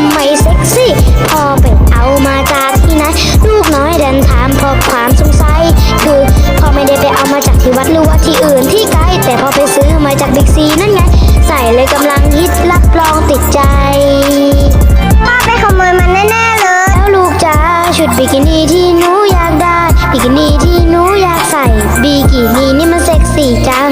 ำไมเซ็กซี่พ่อไปเอามาจากที่ไหนลูกน้อยเดินถามพอความสงสัย คือพ่อไม่ได้ไปเอามาจากที่วัดหรือว่าที่อื่นที่ไกล แต่พอไปซื้อมาจากบิ๊กซีนั่นไง ใส่เลยกำลังฮิตรับรองติดใจ พ่อไปขโมยมันแน่ๆเลย แล้วลูกจ๋าชุดบิกินี่ที่หนูอยากได้ บิกินี่ที่หนูอยากใส่ บิกินี่นี่มันเซ็กซี่จัง